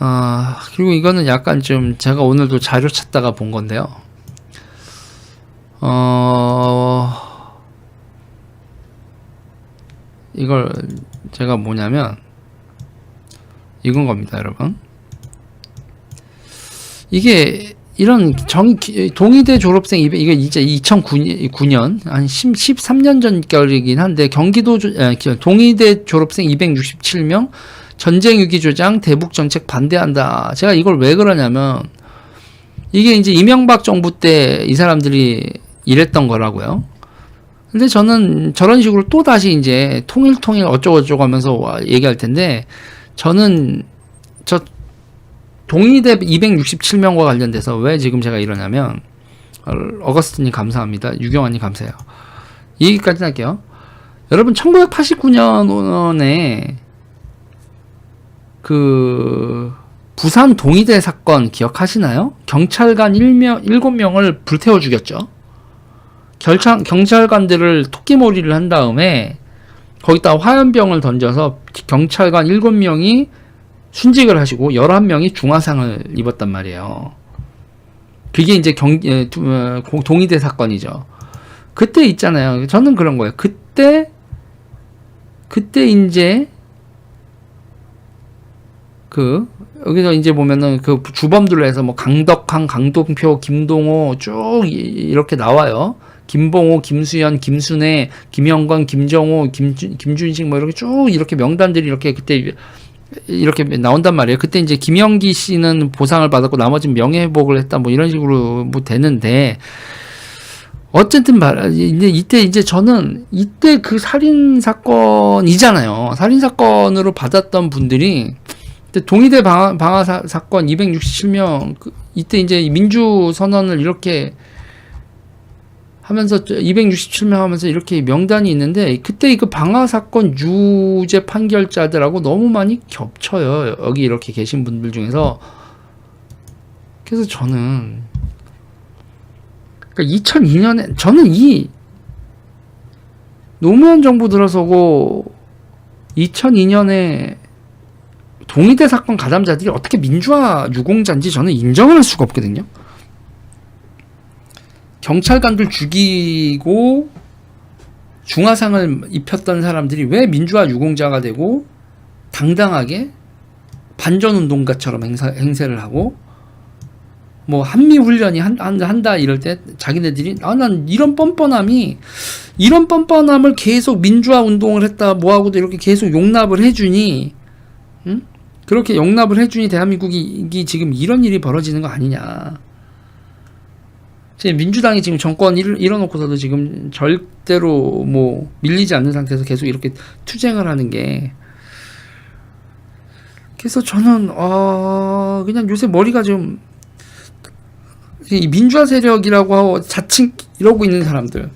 아, 그리고 이거는 약간 좀 제가 오늘도 자료 찾다가 본 건데요. 어, 이걸 제가 뭐냐면 이건 겁니다, 여러분. 이게 이런 정 동의대 졸업생 200 이게 이제 2009년 한 10, 13년 전 결이긴 한데 경기도 기- 동의대 졸업생 267명 전쟁 위기 조장 대북 정책 반대한다. 제가 이걸 왜 그러냐면 이게 이제 이명박 정부 때 이 사람들이 이랬던 거라고요. 근데 저는 저런 식으로 또 다시 이제 통일 통일 어쩌고 저쩌고 하면서 와- 얘기할 텐데 저는 저 동의대 267명과 관련돼서 왜 지금 제가 이러냐면 어, 어거스트님 감사합니다. 유경환님 감사해요. 이 얘기까지 할게요. 여러분 1989년에 그 부산 동의대 사건 기억하시나요? 경찰관 1명, 7명을 불태워 죽였죠. 결창, 경찰관들을 토끼몰이를 한 다음에 거기다 화염병을 던져서 경찰관 7명이 순직을 하시고 11명이 중화상을 입었단 말이에요. 그게 이제 경, 어, 고- 동의대 사건이죠. 그때 있잖아요. 저는 그런 거예요. 그때, 그때 이제 그, 여기서 이제 보면은 그 주범들로 해서 뭐 강덕항, 강동표, 김동호 쭉 이- 이렇게 나와요. 김봉호, 김수현, 김순애, 김영건, 김정호, 김준, 김준식 뭐 이렇게 쭉 이렇게 명단들이 이렇게 그때 이렇게 나온단 말이에요. 그때 이제 김영기 씨는 보상을 받았고 나머지는 명예회복을 했다 뭐 이런 식으로 뭐 되는데 어쨌든 말 이제 이때 이제 저는 이때 그 살인 사건이잖아요. 살인 사건으로 받았던 분들이 동의대 방화, 방화 사, 사건 267명 그, 이때 이제 민주 선언을 이렇게 하면서 267명 하면서 이렇게 명단이 있는데 그때 그 방화 사건 유죄 판결자들하고 너무 많이 겹쳐요. 여기 이렇게 계신 분들 중에서 그래서 저는 그러니까 2002년에 저는 이 노무현 정부 들어서고 2002년에 동의대 사건 가담자들이 어떻게 민주화 유공자인지 저는 인정을 할 수가 없거든요. 경찰관들 죽이고 중화상을 입혔던 사람들이 왜 민주화 유공자가 되고 당당하게 반전운동가처럼 행사, 행세를 하고 뭐 한미 훈련이 한, 한, 한다 이럴 때 자기네들이 아 난 이런 뻔뻔함이 이런 뻔뻔함을 계속 민주화 운동을 했다 뭐하고도 이렇게 계속 용납을 해주니 응? 그렇게 용납을 해주니 대한민국이 이 지금 이런 일이 벌어지는 거 아니냐. 지금 민주당이 지금 정권 일, 잃어놓고서도 지금 절대로 뭐 밀리지 않는 상태에서 계속 이렇게 투쟁을 하는 게. 그래서 저는 어 그냥 요새 머리가 좀 이 민주화 세력이라고 하고 자칭 이러고 있는 사람들